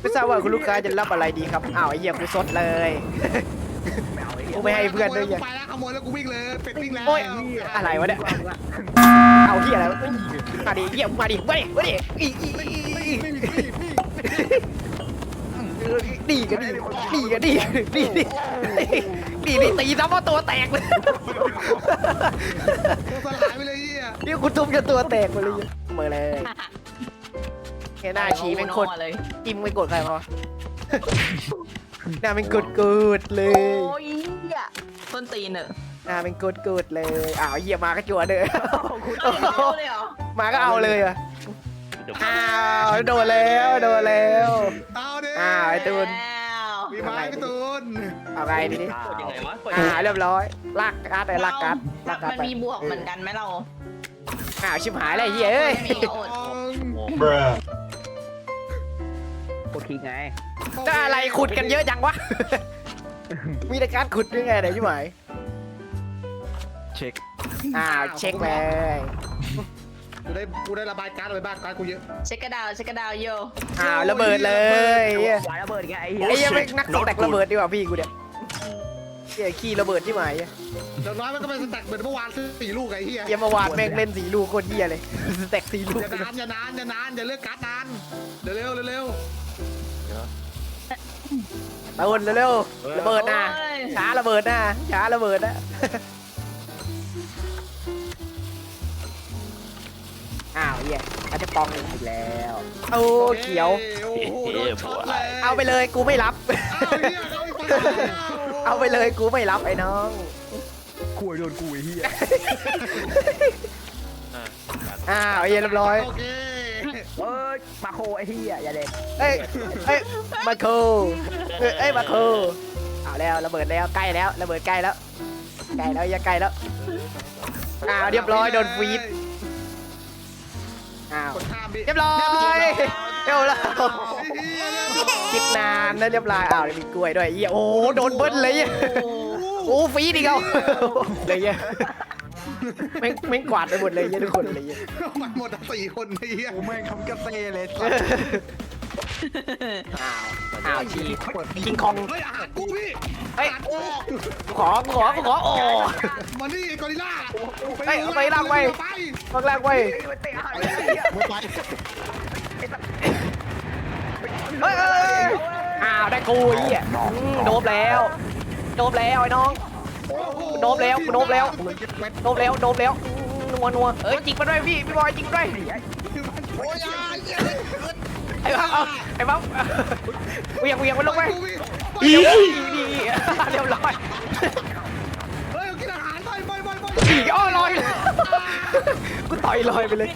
ไม่ทราบว่าคุณลูกค้าจะรับอะไรดีครับ อ้าวไอ้เหี้ยกูสดเลย กูไม่ให้เพื่อนด้วยขโมไงกูไปแล้วขโมยแล้วกูวิ่งเลยเป็ดวิ่งแล้วโอ๊ยอะไรวะเนี่ย เอาเหี้ยอะไรวะมาดิเหี้ยมาดิมาดิมาดิอีอีอีอีไม่มีไม่มีไม่มีดีกันดีดีกันดีดีดีดีดีตีซ้ำว่าตัวแตกเลยตัวสลายไปเลยเฮียนี่กูทุบจนตัวแตกหมดเลยเมื่อเลย แค่หน้าชี้เป็นคนเลย จิ้มไม่กดใครมาวะหน้าเป็นกดกดๆเลโอ้ยยเหี้ยต้นตีนเนอะหน้าเป็นกดกดๆเลยอ้าวเหี้ยมาก็จั่วเด้อเอาเลยเหรอมาก็เอาเลยอะอ้าวโดนแล้วโดนแล้ว เอาเด้อ้าวไอ้ตูน แล้วมีไม้พี่ตูนเอาไงดีดิกดยังไงวะกดอ่าเรียบร้อยลากการ์ดไปลากการ์ดลากการ์ดมันไปมีบวกเหมือนกันไหมเราอ้าวชิบหายเลยเฮ้ยเอ้ย ไม่มีก็อดกด คลิกไงจะอะไรขุดกันเยอะจังวะ มีแต่การขุดด้วยไงไหนชิบหายเช็ค อ้าวเช็คเลยกูได้กูได้ระบายการ์ดไปบ้างการ์ดกูเยอะเช็คกระดาวเช็คกระดาวโยอ้าวระเบิดเลยหวายระเบิดไงไอ้เหี้ยไอ้เหี้ยังไม่นักตกแต่กระเบิดดีกว่าพี่กูเนี่ยเหี้ยขี้ระเบิดที่หมายอย่างน้อยมันก็เป็นสแต็กเหมือนเมื่อวานสี่ลูกไอ้เฮียเหี้ยเมื่อวานแม่งเล่นสีลูกโคตรเหี้ยเลยสแต็กสีลูกอย่านานอย่านานอย่านานอย่าเลือกการ์ดนานเร็วเร็วเร็วเร็ว ตูนเร็วๆระเบิดนะโอ้ยช้าระเบิดนะช้าระเบิดนะอ้าวเหี้ยอาจจะปองอีกแล้วโอ้เขียว โอ้โหโดนช็อตเลยเอาไปเลยกูไม่รับ เอาเฮียเอาอีกฝั่งเอาไปเลยกูไม่รับไอ้น้องคุยโดนกูไอ้เหี้ยอ้าวเหี้ยเรียบร้อย โอเคเอ้ยมา โคไอ้เหี้ยอย่าเด็กเอ้ยเอ้ยมาโคเอ้ยเอ้ยมาโคเอาแล้วระเบิดแล้วใกล้แล้วระเบิดใกล้แล้วใกล้แล้วอย่าใกล้แล้วอ้าวเรียบร้อยโดนฟีดอ้าวกดข้ามพี่เรียบร้อยเรียบร้อย คิดนานนะเรียบร้อยอ้าวมีกล้วยด้วยเหี้ยโอ้โหโดนเบิ้ลเลยเหี้ยโอ้ฟีดอีกแล้วเลยเหี้ย ไม่ไม่งกวาดไปหมดเลยเหี้ยทุกคนเลยเหี้ยมันหมดอะสี่คนไอ้เหี้ยกูแม่งทำกระเตเลยอ้าวอ้าวชีคิงคองเฮ้ยอาหารกูพี่เฮ้ยอาหารกูขอขอขอโอ้ มานี่กอริลล่าเฮ้ยเอาไปลากไป ไปฟังแรกไว้ยมันเตะหายไม่ไปเฮ้ยเฮ้ยเฮ้ยอ้าวได้กูไอ้เหี้ยอืมโดบแล้ว โดบแล้วไอ้น้อง โอ้โหโดบแล้วโดบแล้วเหมือนเก็บแม็กโดบแล้วโดบแล้วอืมนัวนัวเอ้ยจิกมาด้วยพี่พี่บอยจิกมาด้วยโอ้ยอย่าอย่าไอ้บ้าเอาไอ้บ้าเวียงเวียงมันลงไปกูพี่เดี๋ยวดีดีเรียบร้อยเฮ้ยกินอาหารไปไปไปไปดีอ้อลอยเลยกูต่อยลอยไปเลย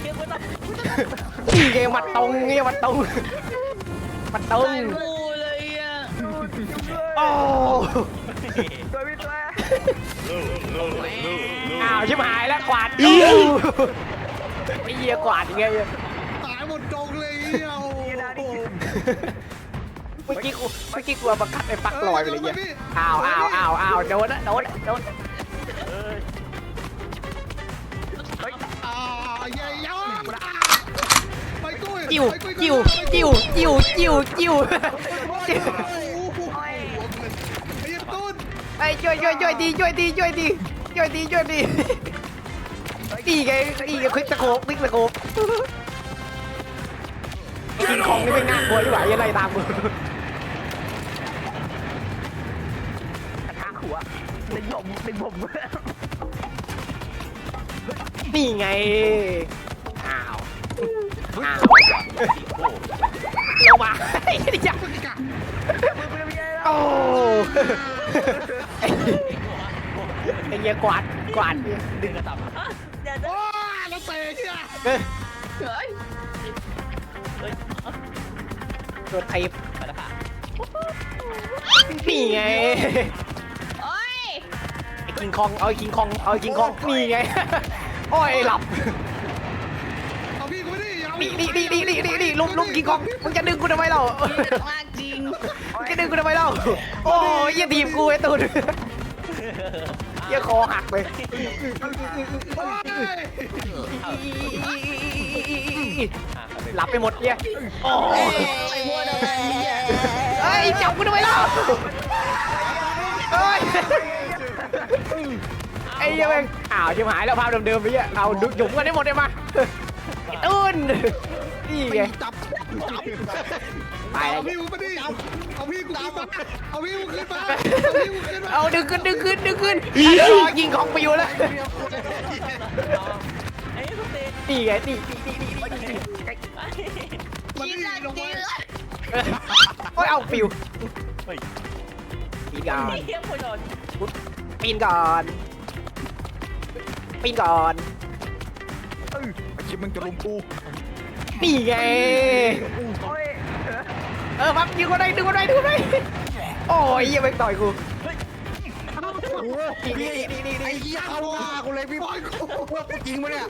ดีไงมัดตรงเงี้ยมัดตรงมัดตรงกูเลยอะโอ้ตัวพี่ตัว อ้าวชิบหายแล้วกวาดกูไอ้เหี้ยกวาดยังไงเนี่ยตายหมดจงเลยเหี้ยโอ้โหเมื่อกี้กูเมื่อกี้กูเอามาคัดไอ้ปักลอยไปเลยเนี่ยอ้าวอ้าวอ้าวอ้าวโดนนะโดนโดนอ่าเย้ยาวไปกุ้ยจิ้วจิ้วจิ้วจิ้วจิ้วจิ้วจิ้วไอ้ยันตุนไอ้ ช่วยช่วยช่วยดีช่วยดีช่วยดีช่วยดีช่วยดีดีไงดีไงคลิกตะโขบคลิกตะโขบกินของนี่ไม่น่ากลัวดีกว่ายังไงตามมือทางหัวดึงผมดึงผมนี่ไงอ้าวอ้าวลงมาไอ้เหี้ยโอ้ ไอ้ไอ้เหี้ยกวาดกวาดดึงกระตับโอ้ยแล้วเตะเหี้ยเอ้ยเฮ้ยโดนไทยไปแล้วค่ะนี่ไงโอ้ยไอ้คิงคองเอาไอ้คิงคองเอาไอ้คิงคองนี่ไงโอ้ยหลับเอาพี่กูไม่ได้เอานี่นี่นี่นี่นี่นี่นี่ลุมลุมคิงคองมึงจะดึงกูทำไมเรา มากจริง มึงจะดึงกูทำไมเราโอ้ยอย่าทีบกูไอ้ตูนอย่าคอหักเลยโอ้ยอะหลับไปหมดเนี่ยโอ้ยไอ้พวกเดียวกันเนี่ยเอ้ยจับกูทำไมเล่าเอ้ยไอ้เหี้ยังไงอ้าวชิบหายแล้วภาพเดิมๆไปเนี่ยเอาดุหยุมกันได้หมดเลยมาไอ้ตุ้น นี่ไงจับจับตายแล้วเอาพี่มึงมาดิเอาพี่กูขึ้นมาเอาพี่มึงขึ้นมาเอาพี่มึงขึ้นมาเอาดึงขึ้นดึงขึ้นดึงขึ้นรอยิงของไปอยู่แล้วไอ้สเตย์นี่ไงนี่นี่นี่นี่นี่มาจริดิงอะลงจริมางอะโอ้ยเอาปิวเฮ้ยปีนก่อนเฮียคนนอนปีนก่อนปีนก่อนไอ้คิดมึงจะลุมกู นี่ไง เออพับยิงคนไหนดึงคนไหนดึงคนไหนโอ้ยยังไม่ต่อยกูนี่นี่นี่นี่ไอ้เหี้ยเข้าหน้ากูเลยพี่บอยกูว่ากูจริงปะเนี่ย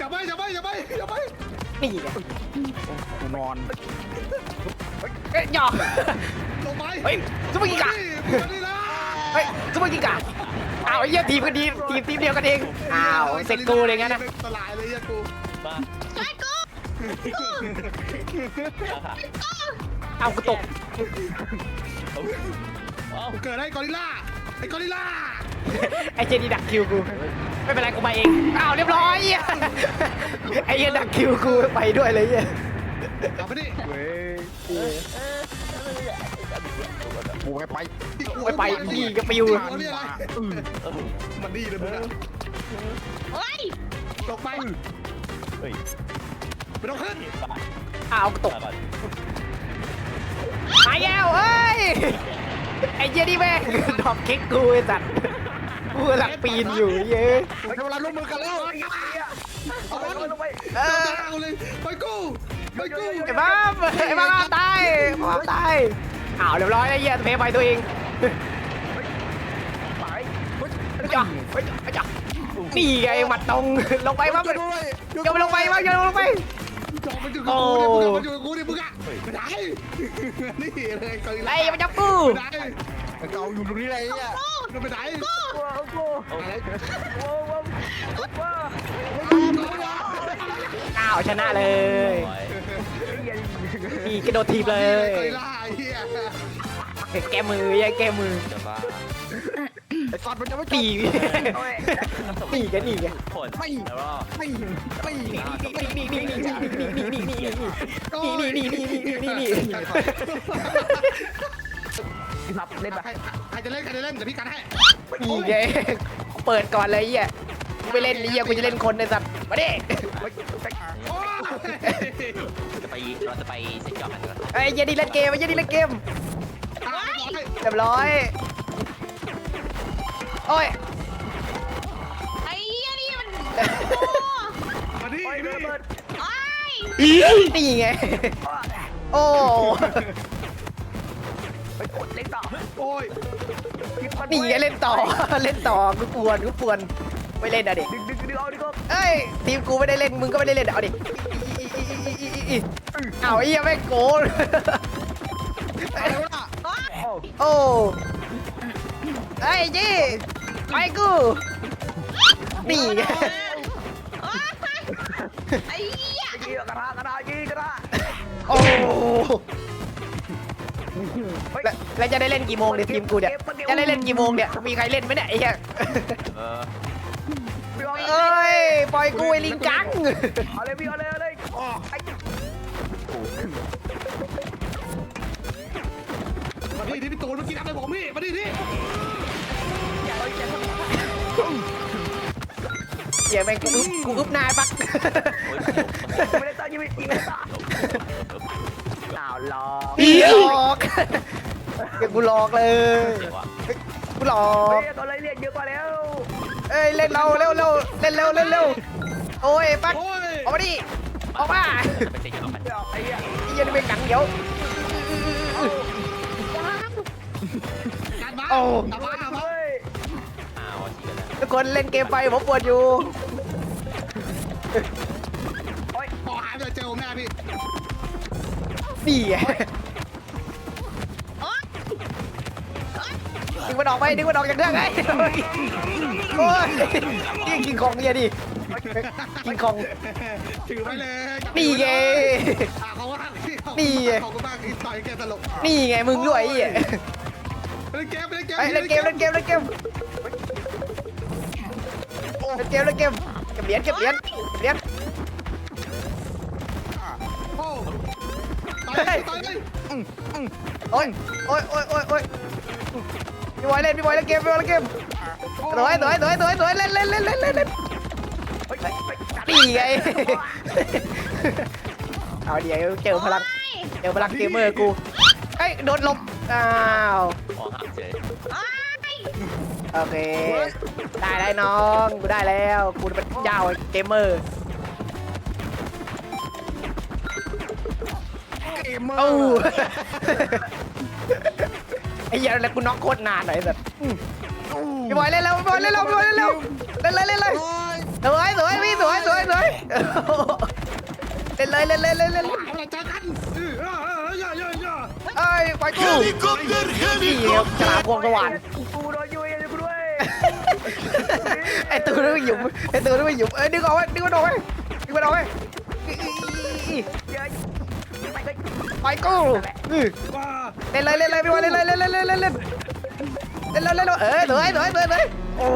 จับไปจับไปจับไปจับไปนี่ไงกูนอนเอ้ยหยอกลงไปเฮ้ยซุปเปอร์กิงกะเฮ้ยซุปเปอร์กิงกะอ้าวไอ้เหี้ยทีมกันดีทีมทีมเดียวกันเองอ้าวเสร็จกูเลยงั้นนะสลายเลยอะกู มาช่วยกูอ้าวกูตกเอากูเกิดได้กอริลล่าไอ้กอริลล่าไอ้เจนี่ดักคิวกู ไม่เป็นไรกูมาเองอ้าวเรียบร้อยเหี้ยไอ้เหี้ยดักคิวกูไปด้วยเลยเหี้ยกลับไปดิกูไม่ไปไม่ไปนี่ก็ปิวมันนี่อะไรมันดีเลยมึงอะโอ้ยลงไปเฮ้ยไม่ต้องขึ้นอ้าวกูตก ก่อนหายแล้วเฮ้ย ไอ้เหี้ยนี่แม่งดรอปเค้กกูไอ้สัตว์กูกำลังปีนอยู่เย้ยเวลาร่วมมือกันแล้วเอาบอลลงไปเออเอาเลยไปกูไปกูไอ้บ้าไอ้บ้าตายบ้าตายอ้าวเรียบร้อยแล้วเหี้ยเพย์ไปตัวเองจ้ะจ้ะ นี่ไงหมัดตรงลงไปบ้างด้วยอย่าไปลงไปบ้างอย่าลงไปจอบมันอยู่กับกูเนี่ยมึงอะมันอยู่กับกูเนี่ยมึงอะไม่ได้นี่เลยกอริลล่าไอ้มันจับกูไม่ได้เก่าอยู่ตรงนี้เลยเนี่ยมันไม่ได้อ้าวชนะเลยนี่กระโดดทีบเลยกอริลล่าไอ้เหี้ยแกมือยังแกมือจะบ้า ไอ้สัตว์มันจะไม่ตีนี่แกนี่แกผลแล้วก็ไม่ไม่นี่นี่นี่นี่นี่นี่นี่นี่นี่นี่นี่นี่นี่รับเล่นไปใครใครจะเล่นใครจะเล่นเดี๋ยวพี่กันให้นี่ไงเปิดก่อนเลยเหี้ยกูไปเล่นเหี้ยกูจะเล่นคนในสัตว์มาดิโอ้ยจะไปเราจะไปเซ็ตจอกันกันไอ้เหี้ยนี่เล่นเกมไอ้เหี้ยนี่เล่นเกมตายเรียบร้อย โอ้ย ไอ้เหี้ยนี่มันมาดิดิโอ้ยนี่ไง โอ้เล่นต่อโอ้ยนี่ไงเล่นต่อ เล่นต่อ กูปวนกูปวนไม่เล่นอะดิดึงดึงดึงเอาดิก็เอ้ย ทีมกูไม่ได้เล่น มึงก็ไม่ได้เล่น เอาดิเอาไอ้เหี้ยแม่งโกนอะไรวะโอ้ไอ้ยี่ ไปกูนี่ไงโอ้ยไอ้เหี้ยยิงกระทะกระทะยิงกระทะโอ้แล้วแล้วจะได้เล่นกี่โมงเนี่ยทีมกูเนี่ยจะได้เล่นกี่โมงเนี่ยมีใครเล่นไหมเนี่ยไอ้เหี้ยเออเอ้ยปล่อยกูไอ้ลิงกังเอาเลยพี่เอาเลยเอาเลยมาดิที่พี่ตูนเมื่อกี้ทำอะไรผมพี่มาดิที่ เหี้ยแม่งกูอึ๊บกูอึบนายปักไม่ได้ตั้งยิงยิงไม่ตั้งอ้าวรอหลอกเดี๋ยวกูหลอกเลยเดี๋ยวว่ะกูหลอกเรียกอะไรเรียกเยอะกว่าแล้วเอ้ยเล่นเราเร็วเร็วเล่นเร็วเล่นเร็วโอ้ยปักโอ้ยออกมาดิออกมาไปเซ็ตจอกันไอ้เหี้ยไอ้เหี้ยันเป็นกังเดี๋ยวการบ้าโอ้การบ้าการบ้าเฮ้ยอ้าวทีกันแล้วทุกคนเล่นเกมไปผมปวดอยู่ นี่ไงโอ๊ยดึงมันออกไปดึงมันออกจากเรื่องไงโอ้ยนี่กินของเมียดิกินคองถือไว้เลยนี่ไงอะเขาว่านี่ไงเขาก็บ้างต่อยแกตลกนี่ไงมึงด้วยไอ้เหี้ยเล่นเกมเล่นเกมเฮ้ยเล่นเกมเล่นเกมเล่นเกมเล่นเกมเล่นเกมเก็บเหรียญเก็บเหรียญเก็บเหรียญ โอ้ยโอ้ยโอ้ยโอ้ยโอ้ยพี่บอยเล่นพี่บอยเล่นเกมพี่บอยเล่นเกมสวยสวยสวยสวยสวยเล่นเล่นเล่นเล่นเล่นเล่นเฮ้ยเฮ้ยเฮ้ยจัดนี่ไงเอาเดี๋ยวเจอพลังเจอพลังเกมเมอร์กูเฮ้ยโดนลมอ้าวออกห่างเฉยอ้ายโอเค ได้แล้วน้อง กูได้แล้ว กูเป็นเจ้าเกมเมอร์ เกมเมอโอ้ร์ไอ้เหี้ยแล้วกูน็อกโคตรนานหน่อยสัตว์พี่บอยเล่นแล้วพี่บอยเล่นแล้วพี่บอยเล่นแล้วเล่นเลยเล่นเลยโอ้ยสวยสวยพี่สวยสวยสวยเล่นเลยเล่นเลยเล่นเลยเล่นเลยเอาละเจอกันเออเออเออเยอะเยอะเยอะเอ้ยไปกูนี่ฉลามพวงสวรรค์กูโดนยุยกูด้วยไอ้ตัวนู้นไม่หยุมไอ้ตัวนู้นไม่หยุมเอ้ยดึงออกไว้ดึงมันออกไว้ดึงมันออกไว้ ไปกูอื้อว้าเล่นเลยเล่นเลยพี่บอยเล่นเลยเล่นเลยเล่นเลยเล่นเลยเล่นเลยเล่นเลยเออสวยสวยสวยสวยโอ้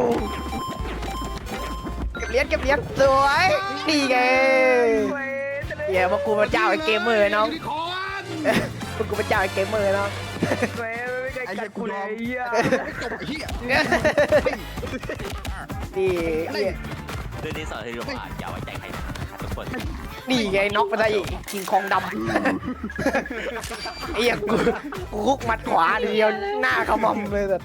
เก็บเหรียญเก็บเหรียญสวยนี่ไงเว้ยจะเลยเหี้ยพวกกูเป็นเจ้าไอ้เกมเมอร์น้องยูนิคอร์นพวกกูเป็นเจ้าไอ้เกมเมอร์น้องเว้ยไม่เคยกัดกูเลยเหี้ยไม่จบไอ้เหี้ยนี่นี่เรื่องนี้สอนให้รู้ว่าอย่าไว้ใจใครนะทุกค นนี่ไงน็อกไปได้กิงคองดำไอ้เหี้ยกูกูคุกมัดขวาเดียวหน้าขมอมเลยแบบ